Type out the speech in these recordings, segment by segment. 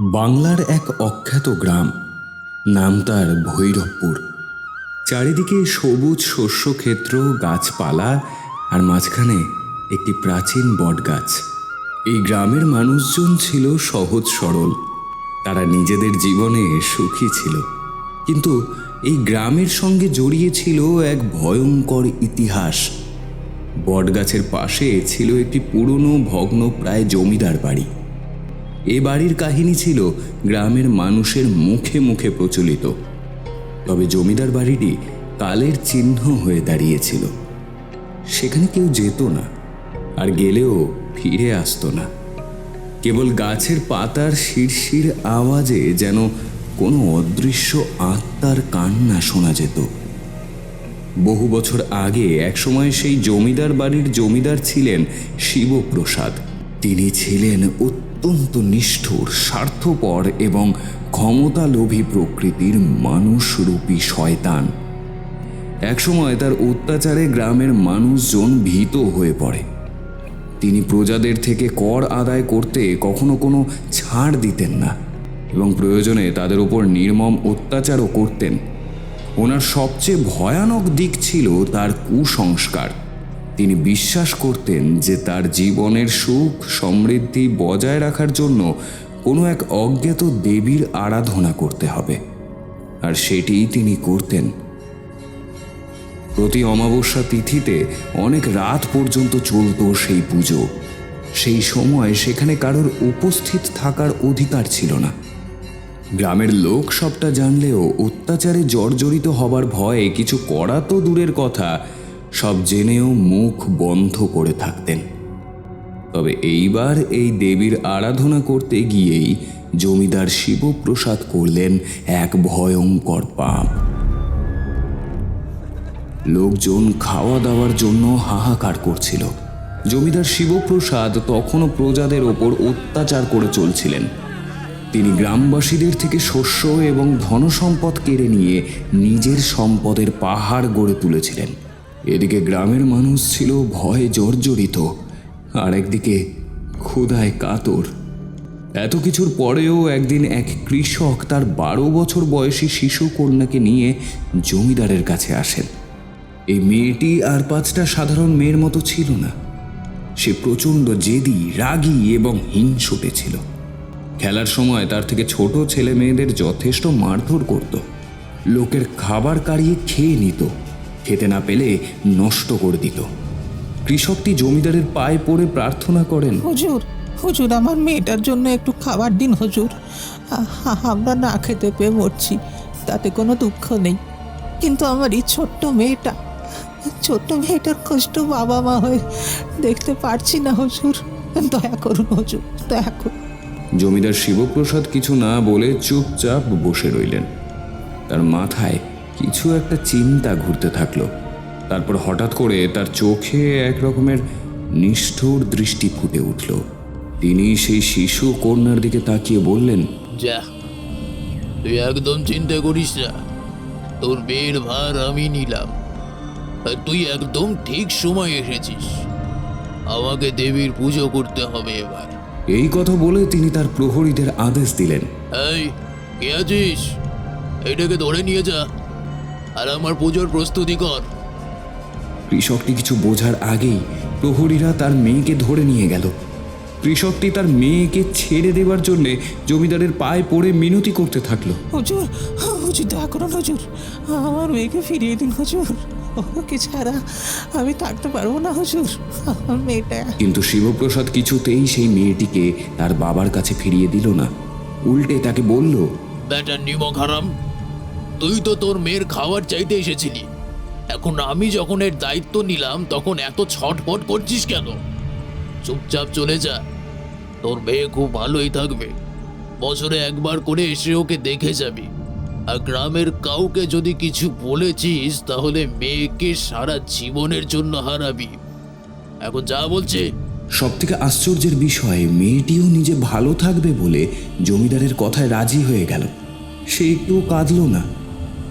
বাংলার এক অখ্যাত গ্রাম। নাম তার ভৈরবপুর। চারিদিকে সবুজ শস্যক্ষেত্র, গাছপালা আর মাঝখানে একটি প্রাচীন বটগাছ। এই গ্রামের মানুষজন ছিল সহজ সরল। তারা নিজেদের জীবনে সুখী ছিল। কিন্তু এই গ্রামের সঙ্গে জড়িয়ে ছিল এক ভয়ঙ্কর ইতিহাস। বটগাছের পাশে ছিল একটি পুরনো ভগ্ন প্রায় জমিদার বাড়ি। এ বাড়ির কাহিনী ছিল গ্রামের মানুষের মুখে মুখে প্রচলিত। তবে জমিদার বাড়িটি কালের চিহ্ন হয়ে দাঁড়িয়েছিল। সেখানে কেউ যেত না, আর গেলেও ফিরে আসতো না। কেবল গাছের পাতার শিরশির আওয়াজে যেন কোনো অদৃশ্য আত্মার কান্না শোনা যেত। বহু বছর আগে একসময় সেই জমিদার বাড়ির জমিদার ছিলেন শিবপ্রসাদ। তিনি ছিলেন অত্যন্ত নিষ্ঠুর, স্বার্থপর এবং ক্ষমতালোভী প্রকৃতির মানুষরূপী শয়তান। একসময় তার অত্যাচারে গ্রামের মানুষজন ভীত হয়ে পড়ে। তিনি প্রজাদের থেকে কর আদায় করতে কখনো কোনো ছাড় দিতেন না এবং প্রয়োজনে তাদের উপর নির্মম অত্যাচারও করতেন। ওনার সবচেয়ে ভয়ানক দিক ছিল তার কুসংস্কার। তিনি বিশ্বাস করতেন যে তার জীবনের সুখ সমৃদ্ধি বজায় রাখার জন্য কোনো এক অজ্ঞাত দেবীর আরাধনা করতে হবে। আর সেটিই তিনি করতেন। প্রতি অমাবস্যা তিথিতে অনেক রাত পর্যন্ত চলতো সেই পুজো। সেই সময় সেখানে কারোর উপস্থিত থাকার অধিকার ছিল না। গ্রামের লোক সবটা জানলেও অত্যাচারে জর্জরিত হবার ভয়ে কিছু করা তো দূরের কথা সব জেনেও মুখ বন্ধ করে থাকতেন। তবে এইবার এই দেবীর আরাধনা করতে গিয়েই জমিদার শিবপ্রসাদ করলেন এক ভয়ঙ্কর পাপ। লোকজন খাওয়া দাওয়ার জন্য হাহাকার করছিল। জমিদার শিবপ্রসাদ তখনও প্রজাদের ওপর অত্যাচার করে চলছিলেন। তিনি গ্রামবাসীদের থেকে শস্য এবং ধনসম্পদ কেড়ে নিয়ে নিজের সম্পদের পাহাড় গড়ে তুলেছিলেন। এদিকে গ্রামের মানুষ ছিল ভয়ে জর্জরিত, আর একদিকে ক্ষুধায় কাতর। এত কিছুর পরেও একদিন এক কৃষক তার বারো বছর বয়সী শিশু কন্যাকে নিয়ে জমিদারের কাছে আসেন। এই মেয়েটি আর পাঁচটা সাধারণ মেয়ের মতো ছিল না। সে প্রচণ্ড জেদি, রাগী এবং হিংসুটে ছিল। খেলার সময় তার থেকে ছোট ছেলে মেয়েদের যথেষ্ট মারধর করত। লোকের খাবার কাড়িয়ে খেয়ে নিত। খেতে না পেলে নষ্ট করে দিত কৃষকটি জমিদারের পায়ে পড়ে প্রার্থনা করেন হুজুর হুজুর আমার মেয়েটার জন্য একটু খাবার দিন হুজুর। আমরা না খেতে পেয়ে মরছি তাতে কোনো দুঃখ নেই। কিন্তু আমার এই ছোট্ট মেয়েটা ছোট্ট মেয়েটার কষ্ট বাবা মা হয়ে দেখতে পারছি না হুজুর। দয়া করুন হুজুর দয়া করুন। জমিদার শিবপ্রসাদ কিছু না বলে চুপচাপ বসে রইলেন। তার মাথায় কিছু একটা চিন্তা ঘুরতে থাকল। তারপর হঠাৎ করে তার চোখে এক রকমের নিষ্ঠুর দৃষ্টি ফুটে উঠল। তিনি সেই শিশু কন্যার দিকে তাকিয়ে বললেন যা তুই একদম চিন্তা করিস না। তোর বের ভার আমি নিলাম। আর তুই একদম ঠিক সময় এসেছিস। আমাকে দেবীর পুজো করতে হবে এবার। এই কথা বলে তিনি তার প্রহরীদের আদেশ দিলেন। এই কে আছিস? এটাকে ধরে নিয়ে যা। আর আমার পুজোর প্রস্তুতি কর। কৃষকটি কিছু বোঝার আগেই প্রহরীরা তার মেয়েকে ধরে নিয়ে গেল। কৃষকটি তার মেয়েকে ছেড়ে দেবার জন্যে জমিদারের পায়ে পড়ে মিনতি করতে থাকল। হুজুর হুজুর দয়া করুন হুজুর। আমার মেয়েকে ফিরিয়ে দিন হুজুর। ওকে ছাড়া আমি থাকতে পারব না হুজুর। আমার মেয়েটা। কিন্তু শিবপ্রসাদ কিছুতেই সেই মেয়েটিকে তার বাবার কাছে ফিরিয়ে দিল না। উল্টে তাকে বলল ব্যাটার নিমক হারাম তুই তো তোর মেয়ের খাবার চাইতে এসেছিলি। এখন আমি যখন এর দায়িত্ব নিলাম, তখন এত ছটফট করছিস কেন? চুপচাপ চলে যা। তোর মেয়ে খুব ভালোই থাকবে। বছরে একবার করে এসে ওকে দেখে যাবি। আর গ্রামের কাউকে যদি কিছু বলেছিস, তাহলে মেয়েকে সারা জীবনের জন্য হারাবি। এখন যা বলছে। সব থেকে আশ্চর্যের বিষয়, মেয়েটিও নিজে ভালো থাকবে বলে জমিদারের কথায় রাজি হয়ে গেল। সে একটুও কাঁদল না।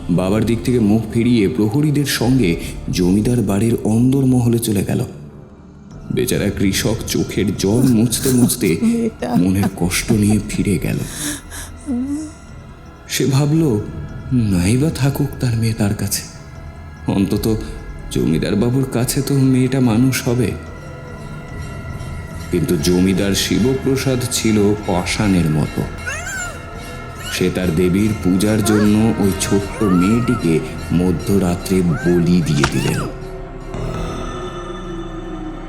বাবার দিক থেকে মুখ ফিরিয়ে প্রহরীদের সঙ্গে জমিদার বাড়ির অন্দর মহলে চলে গেল। বেচারা কৃষক চোখের জল মুছতে মুছতে মনের কষ্ট নিয়ে ফিরে গেল। সে ভাবল নাইবা থাকুক তার মেয়ে তার কাছে। অন্তত জমিদার বাবুর কাছে তো মেয়েটা মানুষ হবে। কিন্তু জমিদার শিবপ্রসাদ ছিল পাষাণের মতো। সে তার দেবীর পূজার জন্য ওই ছোট্ট মেয়েটিকে মধ্যরাত্রে বলি দিয়ে দিলেন।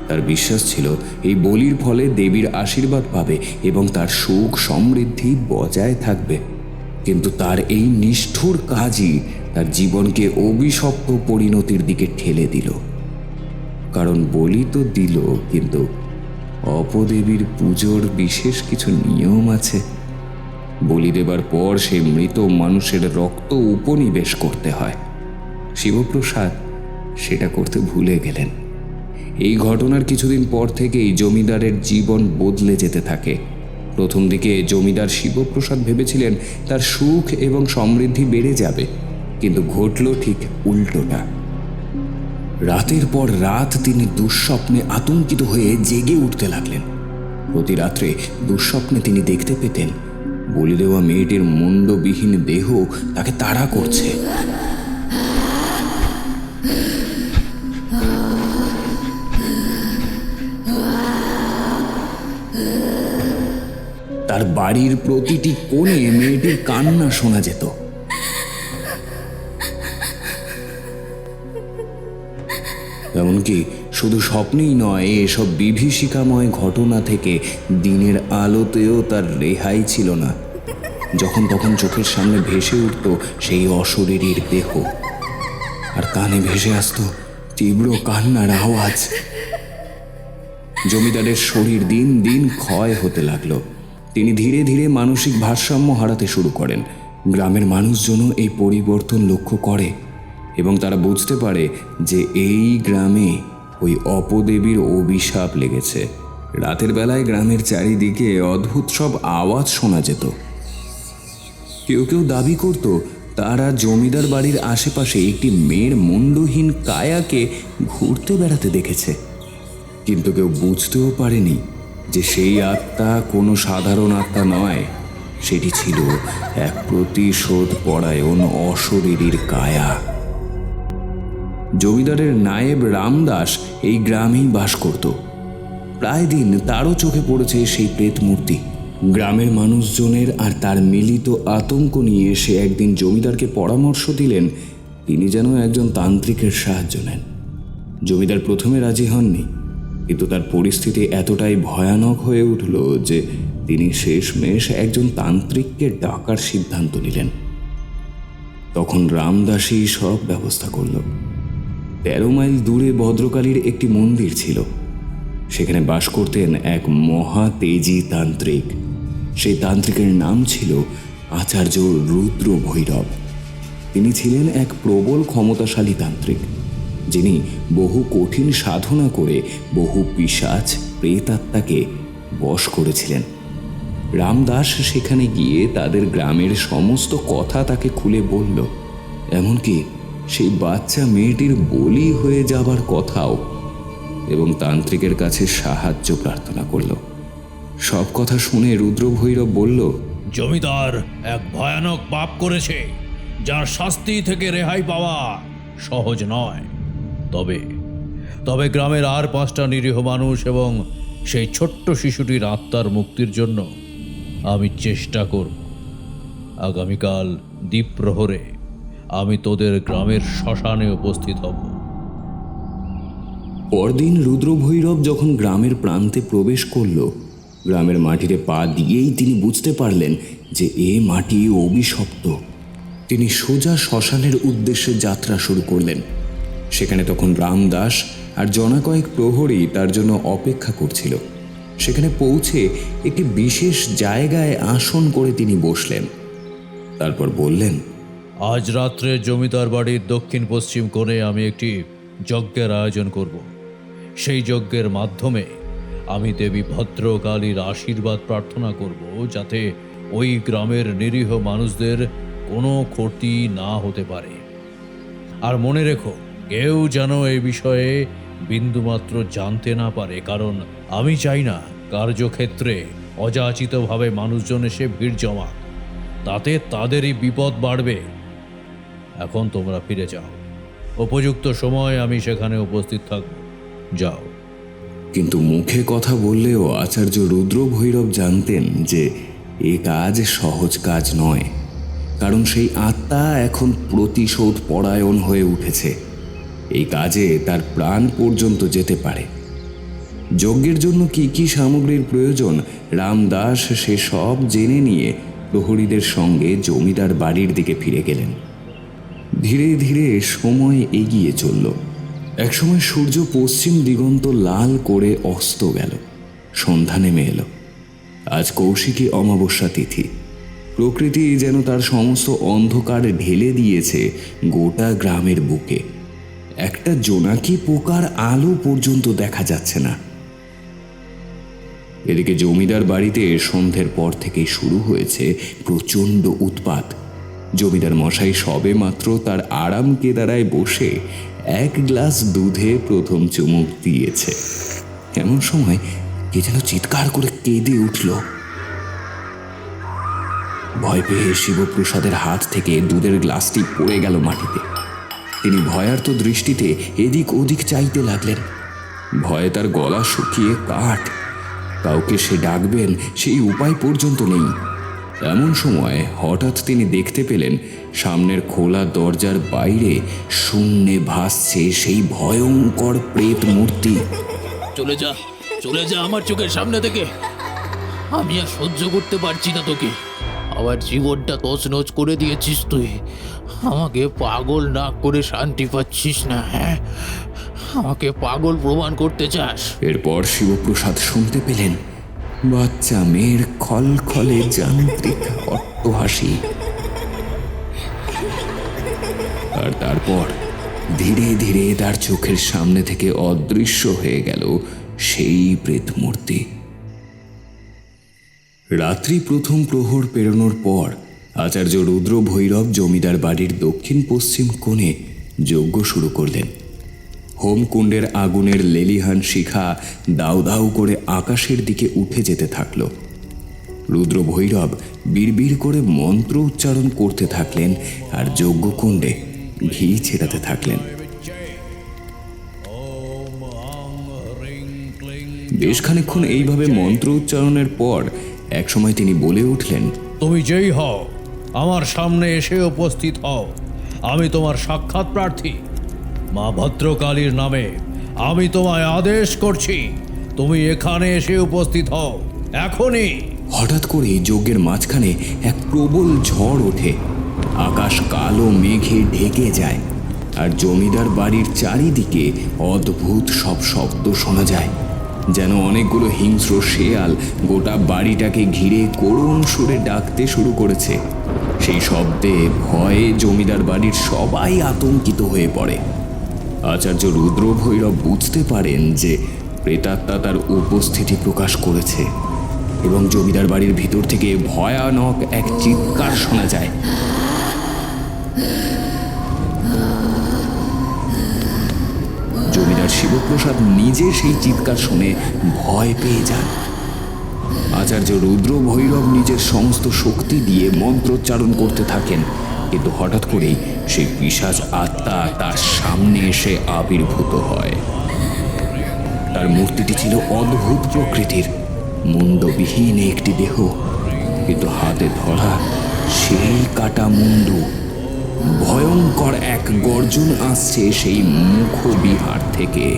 তার বিশ্বাস ছিল এই বলির ফলে দেবীর আশীর্বাদ পাবে এবং তার সুখ সমৃদ্ধি বজায় থাকবে। কিন্তু তার এই নিষ্ঠুর কাজই তার জীবনকে অভিশপ্ত পরিণতির দিকে ঠেলে দিল। কারণ বলি তো দিল, কিন্তু অপদেবীর পুজোর বিশেষ কিছু নিয়ম আছে। বলি দেবার পর সেই মৃত মানুষের রক্ত উপনিবেশ করতে হয়। শিবপ্রসাদ সেটা করতে ভুলে গেলেন। এই ঘটনার কিছুদিন পর থেকেই জমিদারের জীবন বদলে যেতে থাকে। প্রথম দিকে জমিদার শিবপ্রসাদ ভেবেছিলেন তার সুখ এবং সমৃদ্ধি বেড়ে যাবে, কিন্তু ঘটল ঠিক উল্টোটা রাতের পর রাত তিনি দুঃস্বপ্নে আতঙ্কিত হয়ে জেগে উঠতে লাগলেন। প্রতি রাত্রে দুঃস্বপ্নে তিনি দেখতে পেতেন বলি দেওয়া মেয়েটির মুন্ডবিহীন দেহ তাকে তাড়া করছে। তার বাড়ির প্রতিটি কোণে মেয়েটির কান্না শোনা যেত। এমনকি শুধু স্বপ্নেই নয়, এসব বিভীষিকাময় ঘটনা থেকে দিনের আলোতেও তার রেহাই ছিল না। যখন তখন চোখের সামনে ভেসে উঠত সেই অশরীরীর দেহ। আর কানে ভেসে আসতো তীব্র কান্নার আওয়াজ। জমিদারের শরীর দিন দিন ক্ষয় হতে লাগল। তিনি ধীরে ধীরে মানসিক ভারসাম্য হারাতে শুরু করেন। গ্রামের মানুষজনও এই পরিবর্তন লক্ষ্য করে এবং তারা বুঝতে পারে যে এই গ্রামে ওই অপদেবীর অভিশাপ লেগেছে। রাতের বেলায় গ্রামের চারিদিকে অদ্ভুত সব আওয়াজ শোনা যেত। কেউ কেউ দাবি করত, তারা জমিদার বাড়ির আশেপাশে একটি মেয়ের মুন্ডহীন কায়াকে ঘুরতে বেড়াতে দেখেছে। কিন্তু কেউ বুঝতেও পারেনি যে সেই আত্মা কোনো সাধারণ আত্মা নয়, সেটি ছিল এক প্রতিশোধ পরায়ণ অশরীরীর কায়া। জমিদারের নায়েব রামদাস এই গ্রামেই বাস করত। প্রায় দিন তারও চোখে পড়েছে সেই প্রেত মূর্তি গ্রামের মানুষজনের আর তার মিলিত আতঙ্ক নিয়ে সে একদিন জমিদারকে পরামর্শ দিলেন, তিনি যেন একজন তান্ত্রিকের সাহায্য নেন। জমিদার প্রথমে রাজি হননি, কিন্তু তার পরিস্থিতি এতটাই ভয়ানক হয়ে উঠল যে তিনি শেষমেশ একজন তান্ত্রিককে ডাকার সিদ্ধান্ত নিলেন। তখন রামদাসী সব ব্যবস্থা করল। তেরো মাইল দূরে ভদ্রকালীর একটি মন্দির ছিল। সেখানে বাস করতেন এক মহা তেজি তান্ত্রিক। সেই তান্ত্রিকের নাম ছিল আচার্য রুদ্র ভৈরব তিনি ছিলেন এক প্রবল ক্ষমতাশালী তান্ত্রিক, যিনি বহু কঠিন সাধনা করে বহু পিশাচ প্রেতাত্মাকে বশ করেছিলেন। রামদাস সেখানে গিয়ে তাদের গ্রামের সমস্ত কথা তাকে খুলে বলল, এমনকি সেই বাচ্চা মেয়েটির বলি হয়ে যাবার কথাও, এবং তান্ত্রিকের কাছে সাহায্য প্রার্থনা করল। সব কথা শুনে রুদ্রভৈরব বলল জমিদার এক ভয়ানক পাপ করেছে যার শাস্তি থেকে রেহাই পাওয়া সহজ নয়। তবে তবে গ্রামের আর পাঁচটা নিরীহ মানুষ এবং সেই ছোট্ট শিশুটির আত্মার মুক্তির জন্য আমি চেষ্টা করব। আগামীকাল দ্বীপ প্রহরে আমি তোদের গ্রামের শ্মশানে উপস্থিত হব। পরদিন রুদ্রভৈরব যখন গ্রামের প্রান্তে প্রবেশ করল গ্রামের মাটিতে পা দিয়েই তিনি বুঝতে পারলেন যে এ মাটি অভিশপ্ত। তিনি সোজা শ্মশানের উদ্দেশ্যে যাত্রা শুরু করলেন। সেখানে তখন রামদাস আর জনা কয়েক প্রহরী তার জন্য অপেক্ষা করছিল। সেখানে পৌঁছে একটি বিশেষ জায়গায় আসন করে তিনি বসলেন। তারপর বললেন, আজ রাত্রে জমিদার বাড়ির দক্ষিণ পশ্চিম কোণে আমি একটি যজ্ঞের আয়োজন করব। সেই যজ্ঞের মাধ্যমে আমি দেবী ভদ্রকালীর আশীর্বাদ প্রার্থনা করব যাতে ওই গ্রামের নিরীহ মানুষদের কোনো ক্ষতি না হতে পারে। আর মনে রেখো, কেউ যেন এ বিষয়ে বিন্দুমাত্র জানতে না পারে, কারণ আমি চাই না কার্যক্ষেত্রে অযাচিতভাবে মানুষজন এসে ভিড় জমা তাতে তাদেরই বিপদ বাড়বে। এখন তোমরা ফিরে যাও। উপযুক্ত সময় আমি সেখানে উপস্থিত থাকব। যাও। কিন্তু মুখে কথা বললেও আচার্য রুদ্র ভৈরব জানতেন যে এ কাজ সহজ কাজ নয়, কারণ সেই আত্মা এখন প্রতিশোধ পরায়ণ হয়ে উঠেছে। এই কাজে তার প্রাণ পর্যন্ত যেতে পারে। যজ্ঞের জন্য কি কি সামগ্রীর প্রয়োজন, রামদাস সে সব জেনে নিয়ে প্রহরীদের সঙ্গে জমিদার বাড়ির দিকে ফিরে গেলেন। ধীরে ধীরে সময় এগিয়ে চলল। একসময় সূর্য পশ্চিম দিগন্ত লাল করে অস্ত গেল। সন্ধ্যা নেমে এলো। আজ কৌশিকী অমাবস্যা তিথি। প্রকৃতি যেন তার সমস্ত অন্ধকার ঢেলে দিয়েছে গোটা গ্রামের বুকে। একটা জোনাকি পোকার আলো পর্যন্ত দেখা যাচ্ছে না। এদিকে জমিদার বাড়িতে সন্ধ্যের পর থেকেই শুরু হয়েছে প্রচণ্ড উৎপাত। জমিদার মশাই সবে মাত্র তার আরাম কেদারায় বসে এক গ্লাস দুধে প্রথম চুমুক দিয়েছে। এমন সময় কে যেন চিৎকার করে কেঁদে উঠল। ভয় পেয়ে শিবপ্রসাদের হাত থেকে দুধের গ্লাসটি পড়ে গেল মাটিতে। তিনি ভয়ার্ত দৃষ্টিতে এদিক ওদিক চাইতে লাগলেন। ভয়ে তার গলা শুকিয়ে কাঠ। কাউকে সে ডাকবেন সেই উপায় পর্যন্ত নেই। এমন সময় হঠাৎ তিনি দেখতে পেলেন সামনের খোলা দরজার বাইরে শূন্যে ভাসছে সেই ভয়ঙ্কর প্রেত মূর্তি। চলে যা চলে যা আমার চোখের সামনে থেকে। আমি আর সহ্য করতে পারছি না তোকে। আমার জীবনটা তছনছ করে দিয়েছিস তুই। আমাকে পাগল না করে শান্তি পাচ্ছিস না হ্যাঁ? আমাকে পাগল প্রমাণ করতে চাস। এরপর শিবপ্রসাদ শুনতে পেলেন বাচ্চা মেয়ের খলখলে যান্ত্রিক অট্টহাসি। আর তারপর ধীরে ধীরে তার চোখের সামনে থেকে অদৃশ্য হয়ে গেল সেই প্রেত মূর্তি। রাত্রি প্রথম প্রহর পেরোনোর পর আচার্য রুদ্র ভৈরব জমিদার বাড়ির দক্ষিণ পশ্চিম কোণে যজ্ঞ শুরু করলেন। হোমকুণ্ডের আগুনের লেলিহান শিখা দাউ দাউ করে আকাশের দিকে উঠে যেতে থাকল। রুদ্র ভৈরব বিড়বিড় করে মন্ত্র উচ্চারণ করতে থাকলেন আর যজ্ঞকুণ্ডে ঘি ছেটাতে থাকলেন। বেশ খানিক্ষণ এইভাবে মন্ত্র উচ্চারণের পর একসময় তিনি বলে উঠলেন, তুমি যেই হও, আমার সামনে এসে উপস্থিত হও। আমি তোমার সাক্ষাৎ প্রার্থী। মা ভদ্রকালীর নামে আমি তোমায় আদেশ করছি, তুমি এখানে এসে উপস্থিত হও। এখনই। হঠাৎ করে যজ্ঞের মাঝখানে এক প্রবল ঝড় ওঠে। আকাশ কালো মেঘে ঢেকে যায়, আর জমিদার বাড়ির চারিদিকে অদ্ভুত সব শব্দ শোনা যায়, যেন অনেকগুলো হিংস্র শেয়াল গোটা বাড়িটাকে ঘিরে করুণ সুরে ডাকতে শুরু করেছে। সেই শব্দে ভয়ে জমিদার বাড়ির সবাই আতঙ্কিত হয়ে পড়ে। আচার্য রুদ্র ভৈরব বুঝতে পারেন যে প্রেতাত্মা তার উপস্থিতি প্রকাশ করেছে এবং জমিদার বাড়ির ভিতর থেকে ভয়ানক এক চিৎকার শোনা যায়। জমিদার শিবপ্রসাদ নিজে সেই চিৎকার শুনে ভয় পেয়ে যান। আচার্য রুদ্র ভৈরব নিজের সমস্ত শক্তি দিয়ে মন্ত্রোচ্চারণ করতে থাকেন, কিন্তু হঠাৎ করেই সেই পিসাজ আত্মা তার সামনে এসে আবির্ভূত হয়। তার মূর্তিটি ছিল অদ্ভুত প্রকৃতির। মুন্ডবিহীন একটি দেহ, কিন্তু হাতে ধরা সেই কাটা মুন্ডু ভয়ঙ্কর এক গর্জন আসছে সেই মুখ বিহার থেকে।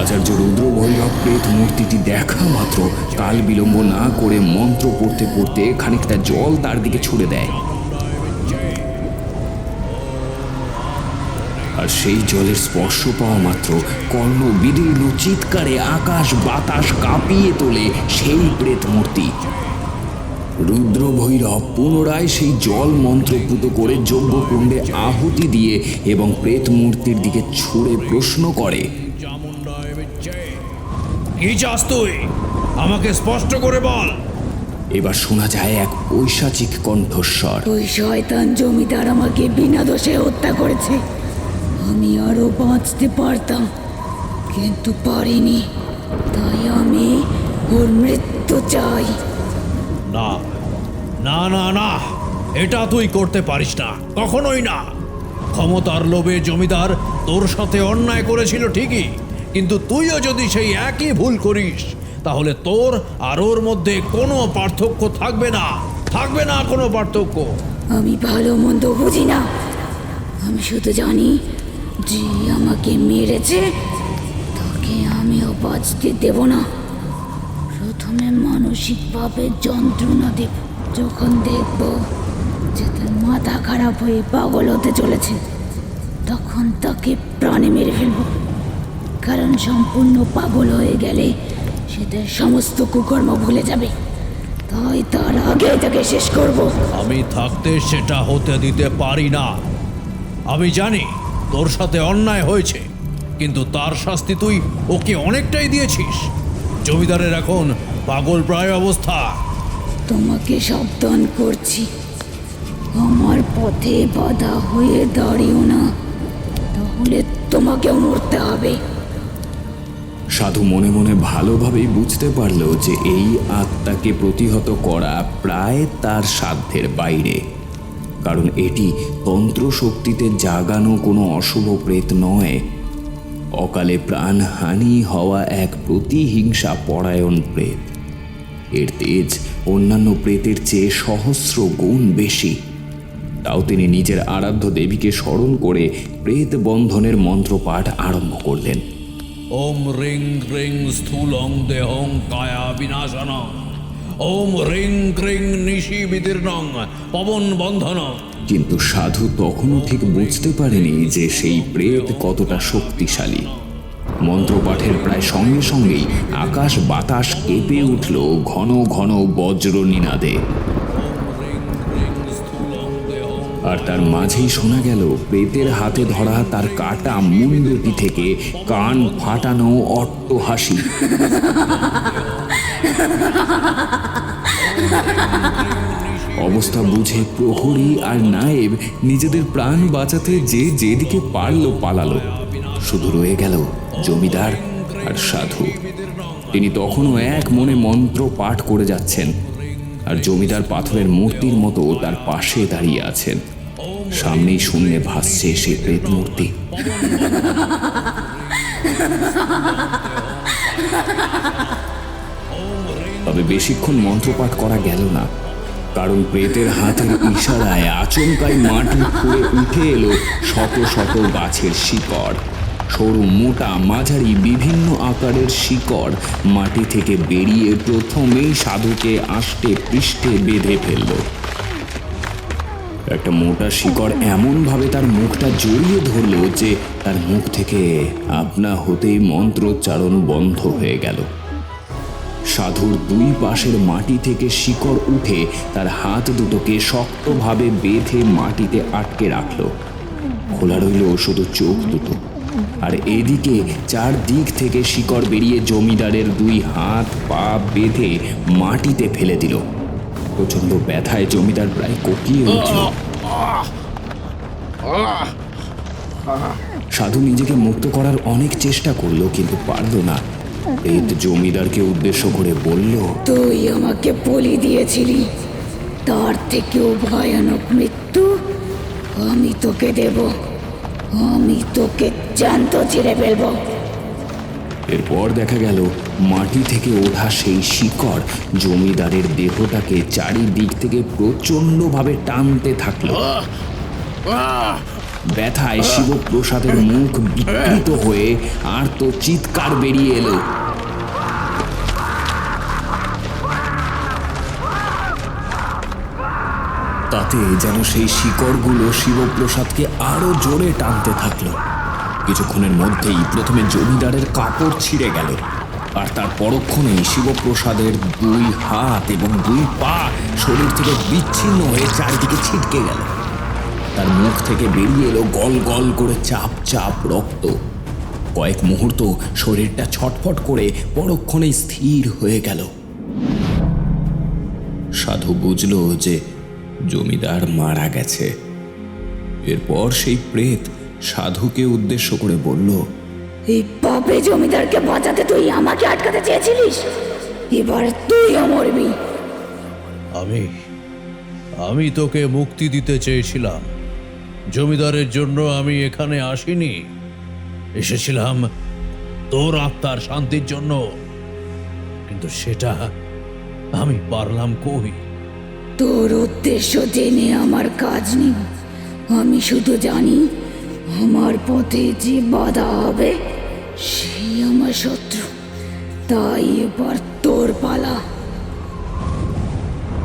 আচার্য রুদ্র ভৈরব প্রেত মূর্তিটি দেখা মাত্র। কাল বিলম্ব না করে মন্ত্র পড়তে পড়তে খানিকটা জল তার দিকে ছুড়ে দেয়। আর সেই জলের স্পর্শ পাওয়া মাত্র কর্ণ বিদীর্ণ চিৎকারে আকাশ বাতাস কাঁপিয়ে তোলে সেই প্রেত মূর্তি। রুদ্র ভৈরব পুনরায় সেই জল মন্ত্রপুত করে যজ্ঞকুণ্ডে আহুতি দিয়ে এবং প্রেত মূর্তির দিকে ছুঁড়ে প্রশ্ন করে কি চাস তুই আমাকে স্পষ্ট করে বল। এবার শোনা যায় এক ঐশাচিক কণ্ঠস্বর। ওই শয়তান জমিদার আমাকে বিনা দোষে হত্যা করেছে। আমি আরও বাঁচতে পারতাম কিন্তু পারিনি। তাই আমি ওর মৃত্যু চাই। না না না না এটা তুই করতে পারিস না কখনোই না। ক্ষমতার লোভে জমিদার তোর সাথে অন্যায় করেছিল ঠিকই কিন্তু তুইও যদি সেই একই ভুল করিস তাহলে তোর আর ওর মধ্যে কোনো পার্থক্য থাকবে না থাকবে না কোনো পার্থক্য। আমি ভালো মন্দ বুঝি না। আমি শুধু জানি যে আমাকে মেরেছে, তাকে আমিও বাঁচতে দেব না। প্রথমে মানসিকভাবে যন্ত্রণা দেব, যখন দেখব যে তার মাথা খারাপ হয়ে পাগল হতে চলেছে, তখন তাকে প্রাণে মেরে ফেলব। কারণ সম্পূর্ণ পাগল হয়ে গেলে সে তার সমস্ত কুকর্ম ভুলে যাবে। তাই তার আগে তাকে শেষ করব। আমি থাকতে সেটা হতে দিতে পারি না। আমি জানি তোর সাথে অন্যায় হয়েছে। কিন্তু তার শাস্তি তুই ওকে অনেকটাই দিয়েছিস। জমিদারের এখন পাগল প্রায় অবস্থা। তোমাকে সাবধান করছি। আমার পথে বাধা হয়ে দাঁড়িও না। তাহলে তোমাকে মরতে হবে। সাধু মনে মনে ভালোভাবেই বুঝতে পারল যে এই আত্মাকে প্রতিহত করা প্রায় তার সাধ্যের বাইরে। কারণ এটি তন্ত্র শক্তিতে জাগানো কোনো অশুভ প্রেত নয়। অকালে প্রাণহানি হওয়া এক প্রতিহিংসা পরায়ণ প্রেত। এর তেজ অন্যান্য প্রেতের চেয়ে সহস্র গুণ বেশি। তাও তিনি নিজের আরাধ্য দেবীকে স্মরণ করে প্রেত বন্ধনের মন্ত্রপাঠ আরম্ভ করলেন। ওম রিং রিং স্থূলং দেহং কায়া বিনাশনং ওম রিং ক্রিং নিশি বিদীর্ণং, পবন বন্ধন। কিন্তু সাধু তখনও ঠিক বুঝতে পারেনি যে সেই প্রেত কতটা শক্তিশালী। মন্ত্রপাঠের প্রায় সঙ্গে সঙ্গেই আকাশ বাতাস কেঁপে উঠল ঘন ঘন বজ্র নিনাদে। আর তার মাঝেই শোনা গেল প্রেতের হাতে ধরা তার কাটা মুন্ডটি থেকে কান ফাটানো অট্ট হাসি অবস্থা বুঝে প্রহরী আর নায়েব নিজেদের প্রাণ বাঁচাতে যে যেদিকে পারল পালালো। শুধু রয়ে গেল জমিদার আর সাধু। তিনি তখনও এক মনে মন্ত্র পাঠ করে যাচ্ছেন আর জমিদার পাথরের মূর্তির মতো তার পাশে দাঁড়িয়ে আছেন। সামনেই শূন্যে ভাসছে সে প্রেত মূর্তি। তবে বেশিক্ষণ মন্ত্রপাঠ করা গেল না। কারণ প্রেতের হাতের ইশারায় আচমকাই মাটি খুঁড়ে উঠে এলো শত শত গাছের শিকড়। সরু মোটা মাঝারি বিভিন্ন আকারের শিকড় মাটি থেকে বেরিয়ে প্রথমেই সাধুকে আষ্টে পৃষ্ঠে বেঁধে ফেলল। একটা মোটা শিকড় এমনভাবে তার মুখটা জড়িয়ে ধরলো যে তার মুখ থেকে আপনা হতেই মন্ত্রোচ্চারণ বন্ধ হয়ে গেল। সাধুর দুই পাশের মাটি থেকে শিকড় উঠে তার হাত দুটোকে শক্তভাবে বেঁধে মাটিতে আটকে রাখল। খোলা রইল শুধু চোখ দুটো। আর এদিকে চারদিক থেকে শিকড় বেরিয়ে জমিদারের দুই হাত পা বেঁধে মাটিতে ফেলে দিল। প্রচণ্ড ব্যথায় জমিদার প্রায় কোকিয়ে উঠল। সাধু নিজেকে মুক্ত করার অনেক চেষ্টা করল, কিন্তু পারল না। প্রেত জমিদারকে উদ্দেশ্য করে বলল তুই আমাকে বলি দিয়েছিলি তার থেকেও ভয়ানক মৃত্যু আমি তোকে দেব আমি তোকে জ্যান্ত ছিঁড়ে ফেলব। এরপর দেখা গেল মাটি থেকে ওঠা সেই শিকড় জমিদারের দেহটাকে চারিদিক থেকে প্রচন্ডভাবে টানতে থাকল। ব্যথায় শিবপ্রসাদের মুখ বিকৃত হয়ে আর তো চিৎকার বেরিয়ে এলো। তাতে যেন সেই শিকড়গুলো শিবপ্রসাদকে আরও জোরে টানতে থাকল। কিছুক্ষণের মধ্যেই প্রথমে জমিদারের কাপড় ছিঁড়ে গেল, আর তার পরক্ষণেই শিবপ্রসাদের দুই হাত এবং দুই পা শরীর থেকে বিচ্ছিন্ন হয়ে চারিদিকে ছিটকে গেল। তার মুখ থেকে বেরিয়ে এলো গল গল করে চাপ চাপ রক্ত। কয়েক মুহূর্ত শরীরটা ছটফট করে পরক্ষণেই স্থির হয়ে গেল। সাধু বুঝল যে জমিদার মারা গেছে। এরপর সেই প্রেত সাধুকে উদ্দেশ্য করে বলল এই পাপে জমিদারকে বাঁচাতে তুই আমাকে আটকাতে চেয়েছিলিস? এবার তুইও মরবি। আমি আমি তোকে মুক্তি দিতে চেয়েছিলাম। জমিদারের জন্য আমি এখানে আসিনি। এসেছিলাম তোর আত্মার শান্তির জন্য। কিন্তু সেটা আমি পারলাম কই? তোর উদ্দেশ্য জেনে আমার কাজ নেই। আমি শুধু জানি আমার পথে যে বাধা হবে, সেই আমার শত্রু। তাই এবার তোর পালা।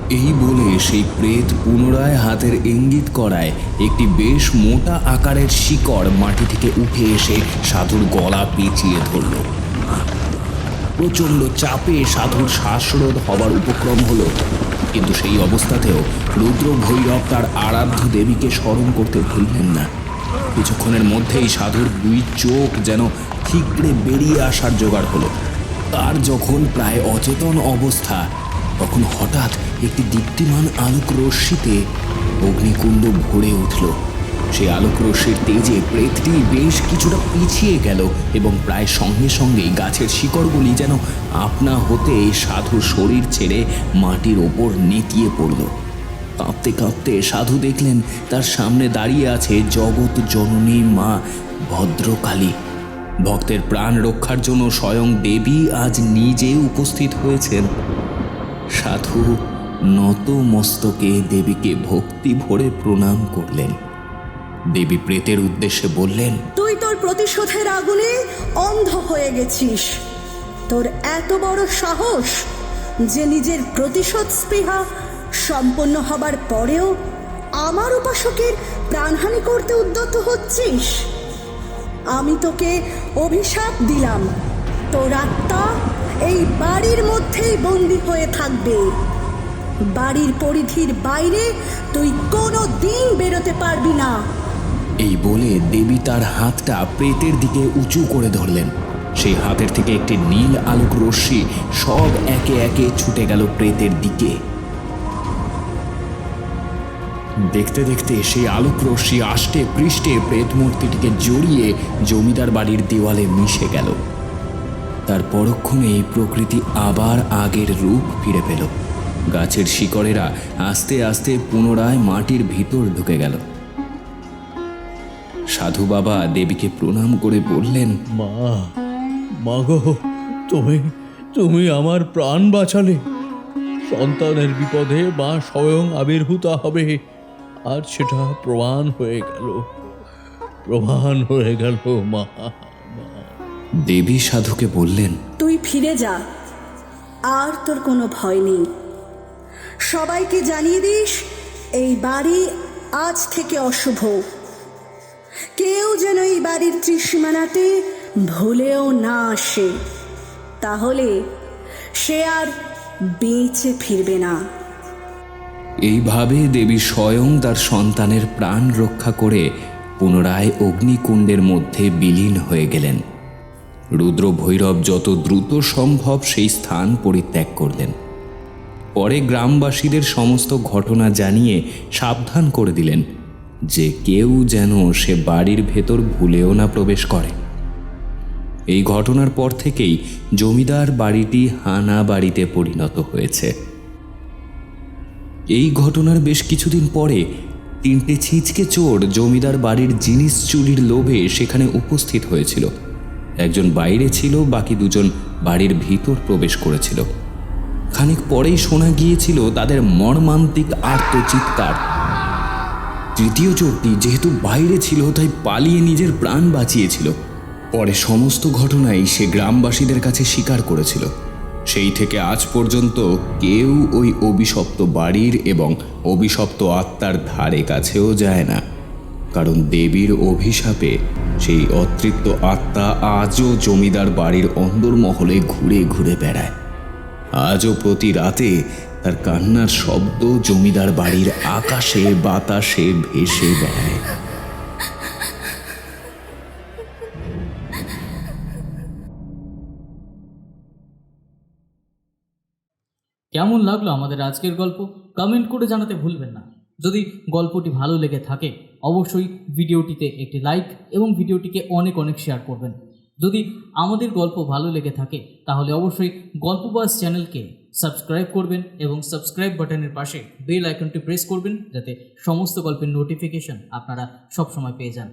এই বলে সেই প্রেত পুনরায় হাতের ইঙ্গিত করায় একটি বেশ মোটা আকারের শিকড় মাটি থেকে উঠে এসে সাধুর গলা পেঁচিয়ে ধরল। প্রচণ্ড চাপে সাধুর শ্বাসরোধ হবার উপক্রম হলো। কিন্তু সেই অবস্থাতেও রুদ্র ভৈরব তার আরাধ্য দেবীকে স্মরণ করতে ভুললেন না। কিছুক্ষণের মধ্যেই সাধুর দুই চোখ যেন ঠিকরে বেরিয়ে আসার জোগাড় হলো। তার যখন প্রায় অচেতন অবস্থা, তখন হঠাৎ একটি দীপ্তিমান আলোক রশ্মিতে অগ্নিকুণ্ড ভরে উঠল। সেই আলোক রশ্মির তেজে প্রেতটি বেশ কিছুটা পিছিয়ে গেল এবং প্রায় সঙ্গে সঙ্গেই গাছের শিকড়গুলি যেন আপনা হতে সাধুর শরীর ছেড়ে মাটির ওপর নেতিয়ে পড়ল। কাঁপতে কাঁপতে সাধু দেখলেন, তার সামনে দাঁড়িয়ে আছে জগৎ জননী মা ভদ্রকালী। ভক্তের প্রাণ রক্ষার জন্য স্বয়ং দেবী আজ নিজে উপস্থিত হয়েছেন। সাধু নত মস্তকে দেবীকে ভক্তি ভরে প্রণাম করলেন। দেবী প্রেতের উদ্দেশ্যে বললেন, তুই তোর প্রতিশোধের আগুনে অন্ধ হয়ে গেছিস। তোর এত বড় সাহস যে নিজের প্রতিশোধ স্পৃহা সম্পন্ন হবার পরেও আমার উপাসকের প্রাণহানি করতে উদ্যত হচ্ছিস? আমি তোকে অভিশাপ দিলাম। তোর আত্মা এই বাড়ির মধ্যেই বন্দি হয়ে থাকবে। বাড়ির পরিধির বাইরে তুই কোনো দিন বেরোতে পারবি না। এই বলে দেবী তার হাতটা প্রেতের দিকে উঁচু করে ধরলেন। সেই হাতের থেকে একটি নীল আলোক রশ্মি সব একে একে ছুটে গেল প্রেতের দিকে। দেখতে দেখতে সেই আলোক রশ্মি আষ্টে পৃষ্ঠে প্রেত মূর্তিটিকে জড়িয়ে জমিদার বাড়ির দেওয়ালে মিশে গেল। তার পরক্ষণেই প্রকৃতি আবার আগের রূপ ফিরে পেল। গাছের শিকড়েরা আস্তে আস্তে পুনরায় মাটির ভিতর ঢুকে গেল। সাধু বাবা দেবীকে প্রণাম করে বললেন মা মাগো তুমি তুমি আমার প্রাণ বাঁচালে। সন্তানের বিপদে মা স্বয়ং আবির্ভূতা হবে। আর সেটা প্রমাণ হয়ে গেল। প্রমাণ হয়ে গেল মা। দেবী সাধুকে বললেন তুই ফিরে যা। আর তোর কোনো ভয় নেই। সবাইকে জানিয়ে দিস, এই বাড়ি আজ থেকে অশুভ। কেউ যেন এই বাড়ির ত্রিসীমানাতে ভুলেও না আসে। তাহলে সে আর বেঁচে ফিরবে না। এইভাবে দেবী স্বয়ং তার সন্তানের প্রাণ রক্ষা করে পুনরায় অগ্নিকুণ্ডের মধ্যে বিলীন হয়ে গেলেন। রুদ্র ভৈরব যত দ্রুত সম্ভব সেই স্থান পরিত্যাগ করলেন। পরে গ্রামবাসীদের সমস্ত ঘটনা জানিয়ে সাবধান করে দিলেন, যে কেউ যেন সে বাড়ির ভেতর ভুলেও না প্রবেশ করে। এই ঘটনার পর থেকেই জমিদার বাড়িটি হানা বাড়িতে পরিণত হয়েছে। এই ঘটনার বেশ কিছুদিন পরে তিনটে ছিচকে চোর জমিদার বাড়ির জিনিস চুরির লোভে সেখানে উপস্থিত হয়েছিল। একজন বাইরে ছিল, বাকি দুজন বাড়ির ভিতর প্রবেশ করেছিল। খানিক পরেই শোনা গিয়েছিল তাদের মর্মান্তিক আর্তচিৎকার। তৃতীয় চোরটি যেহেতু বাইরে ছিল, তাই পালিয়ে নিজের প্রাণ বাঁচিয়েছিল। পরে সমস্ত ঘটনাই সে গ্রামবাসীদের কাছে স্বীকার করেছিল। সেই থেকে আজ পর্যন্ত কেউ ওই অভিশপ্ত বাড়ির এবং অভিশপ্ত আত্মার ধারে কাছেও যায় না। কারণ দেবীর অভিশাপে সেই অতৃপ্ত আত্মা আজও জমিদার বাড়ির অন্দরমহলে ঘুরে ঘুরে বেড়ায়। আজও প্রতি রাতে তার কান্নার শব্দ জমিদার বাড়ির আকাশে, বাতাসে ভেসে বেড়ায়। কেমন লাগল আমাদের আজকের গল্প? কমেন্ট করে জানাতে ভুলবেন না। যদি গল্পটি ভালো লেগে থাকে, অবশ্যই ভিডিওটিতে একটি লাইক এবং ভিডিওটিকে অনেক অনেক শেয়ার করবেন। যদি আমাদের গল্প ভালো লেগে থাকে, তাহলে অবশ্যই গল্পবাস চ্যানেলকে সাবস্ক্রাইব করবেন এবং সাবস্ক্রাইব বাটনের পাশে বেল আইকনটি প্রেস করবেন, যাতে সমস্ত গল্পের নোটিফিকেশন আপনারা সবসময় পেয়ে যান।